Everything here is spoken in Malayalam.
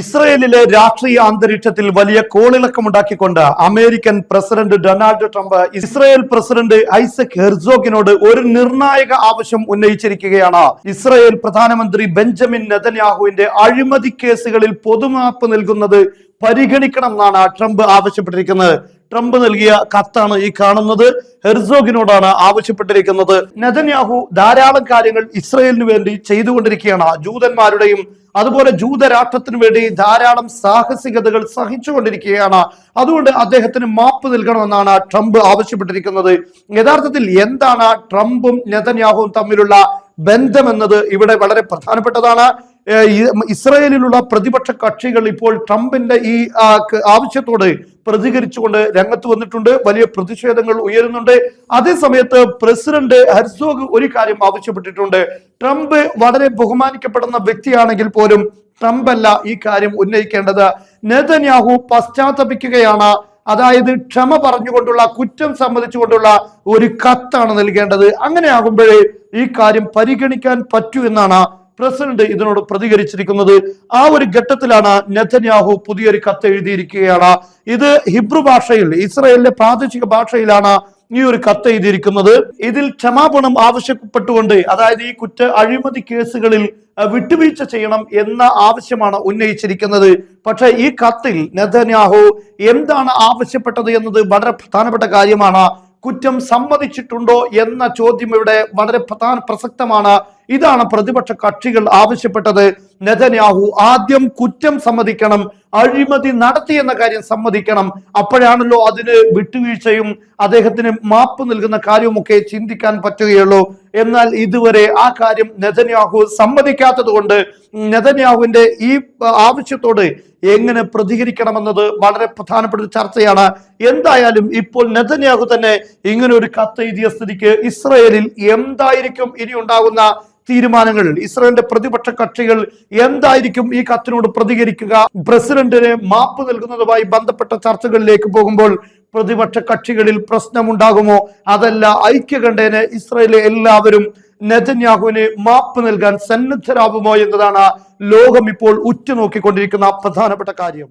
ഇസ്രയേലിലെ രാഷ്ട്രീയ അന്തരീക്ഷത്തിൽ വലിയ കോളിളക്കമുണ്ടാക്കിക്കൊണ്ട് American president Donald Trump Israel president Isaac ഹെർസോഗിനോട് ഒരു നിർണായക ആവശ്യം ഉന്നയിച്ചിരിക്കുകയാണ്. ഇസ്രയേൽ പ്രധാനമന്ത്രി ബെഞ്ചമിൻ നെതന്യാഹുവിന്റെ അഴിമതി കേസുകളിൽ പൊതുമാപ്പ് നൽകുന്നത് പരിഗണിക്കണം എന്നാണ് ട്രംപ് ആവശ്യപ്പെട്ടിരിക്കുന്നത്. ട്രംപ് നൽകിയ കത്താണ് ഈ കാണുന്നത്. ഹെർസോഗിനോടാണ് ആവശ്യപ്പെട്ടിരിക്കുന്നത്. നെതന്യാഹു ധാരാളം കാര്യങ്ങൾ ഇസ്രയേലിന് വേണ്ടി ചെയ്തുകൊണ്ടിരിക്കുകയാണ്. ജൂതന്മാരുടെയും അതുപോലെ ജൂതരാഷ്ട്രത്തിന് വേണ്ടി ധാരാളം സാഹസികതകൾ സഹിച്ചുകൊണ്ടിരിക്കുകയാണ്. അതുകൊണ്ട് അദ്ദേഹത്തിന് മാപ്പ് നൽകണമെന്നാണ് ട്രംപ് ആവശ്യപ്പെട്ടിരിക്കുന്നത്. യഥാർത്ഥത്തിൽ എന്താണ് ട്രംപും നെതന്യാഹുവും തമ്മിലുള്ള ബന്ധമെന്നത് ഇവിടെ വളരെ പ്രധാനപ്പെട്ടതാണ്. ഇസ്രയേലിലുള്ള പ്രതിപക്ഷ കക്ഷികൾ ഇപ്പോൾ ട്രംപിന്റെ ഈ ആവശ്യത്തോട് പ്രതികരിച്ചുകൊണ്ട് രംഗത്ത് വന്നിട്ടുണ്ട്. വലിയ പ്രതിഷേധങ്ങൾ ഉയരുന്നുണ്ട്. അതേസമയത്ത് പ്രസിഡന്റ് ഹർസോഗ് ഒരു കാര്യം ആവശ്യപ്പെട്ടിട്ടുണ്ട്. ട്രംപ് വളരെ ബഹുമാനിക്കപ്പെടുന്ന വ്യക്തിയാണെങ്കിൽ പോലും ട്രംപ് അല്ല ഈ കാര്യം ഉന്നയിക്കേണ്ടത്. നെതന്യാഹു പശ്ചാത്തപിക്കുകയാണ്. അതായത് ക്ഷമ പറഞ്ഞുകൊണ്ടുള്ള കുറ്റം സമ്മതിച്ചുകൊണ്ടുള്ള ഒരു കത്താണ് നൽകേണ്ടത്. അങ്ങനെയാകുമ്പോഴേ ഈ കാര്യം പരിഗണിക്കാൻ പറ്റൂ എന്നാണ് പ്രസിഡന്റ് ഇതിനോട് പ്രതികരിച്ചിരിക്കുന്നത് ആ ഒരു ഘട്ടത്തിലാണ് നെതന്യാഹു പുതിയൊരു കത്ത് എഴുതിയിരിക്കുകയാണ്. ഇത് ഹിബ്രു ഭാഷയിൽ ഇസ്രായേലിന്റെ പ്രാദേശിക ഭാഷയിലാണ് ഈ ഒരു കത്ത് എഴുതിയിരിക്കുന്നത്. ഇതിൽ ക്ഷമാപണം ആവശ്യപ്പെട്ടുകൊണ്ട് അതായത് ഈ കുറ്റ അഴിമതി കേസുകളിൽ വിട്ടുവീഴ്ച ചെയ്യണം എന്ന ആവശ്യമാണ് ഉന്നയിച്ചിരിക്കുന്നത്. പക്ഷേ ഈ കത്തിൽ നെതന്യാഹു എന്താണ് ആവശ്യപ്പെട്ടത് എന്നത് വളരെ പ്രധാനപ്പെട്ട കാര്യമാണ്. കുറ്റം സമ്മതിച്ചിട്ടുണ്ടോ എന്ന ചോദ്യം ഇവിടെ വളരെ പ്രധാന പ്രസക്തമാണ്. ഇതാണ് പ്രതിപക്ഷ കക്ഷികൾ ആവശ്യപ്പെട്ടത്. നെതന്യാഹു ആദ്യം കുറ്റം സമ്മതിക്കണം അഴിമതി നടത്തി എന്ന കാര്യം സമ്മതിക്കണം. അപ്പോഴാണല്ലോ അതിന് വിട്ടുവീഴ്ചയും അദ്ദേഹത്തിന് മാപ്പ് നൽകുന്ന കാര്യവുമൊക്കെ ചിന്തിക്കാൻ പറ്റുകയുള്ളൂ. എന്നാൽ ഇതുവരെ ആ കാര്യം നെതന്യാഹു സമ്മതിക്കാത്തത് കൊണ്ട് നെതന്യാഹുവിന്റെ ഈ ആവശ്യത്തോട് എങ്ങനെ പ്രതികരിക്കണമെന്നത് വളരെ പ്രധാനപ്പെട്ട ചർച്ചയാണ്. എന്തായാലും ഇപ്പോൾ നെതന്യാഹു തന്നെ ഇങ്ങനെ ഒരു കത്ത് എഴുതിയ സ്ഥിതിക്ക് ഇസ്രയേലിൽ എന്തായിരിക്കും ഇനി ഉണ്ടാകുന്ന തീരുമാനങ്ങൾ? ഇസ്രയേലിന്റെ പ്രതിപക്ഷ കക്ഷികൾ എന്തായിരിക്കും ഈ കത്തിനോട് പ്രതികരിക്കുക? പ്രസിഡന്റിന് മാപ്പ് നൽകുന്നതുമായി ബന്ധപ്പെട്ട ചർച്ചകളിലേക്ക് പോകുമ്പോൾ പ്രതിപക്ഷ കക്ഷികളിൽ പ്രശ്നമുണ്ടാകുമോ? അതല്ല ഐക്യകണ്ഠേനെ ഇസ്രയേലിലെ എല്ലാവരും നെതന്യാഹുവിന് മാപ്പ് നൽകാൻ സന്നദ്ധരാകുമോ എന്നതാണ് ലോകം ഇപ്പോൾ ഉറ്റുനോക്കിക്കൊണ്ടിരിക്കുന്ന പ്രധാനപ്പെട്ട കാര്യം.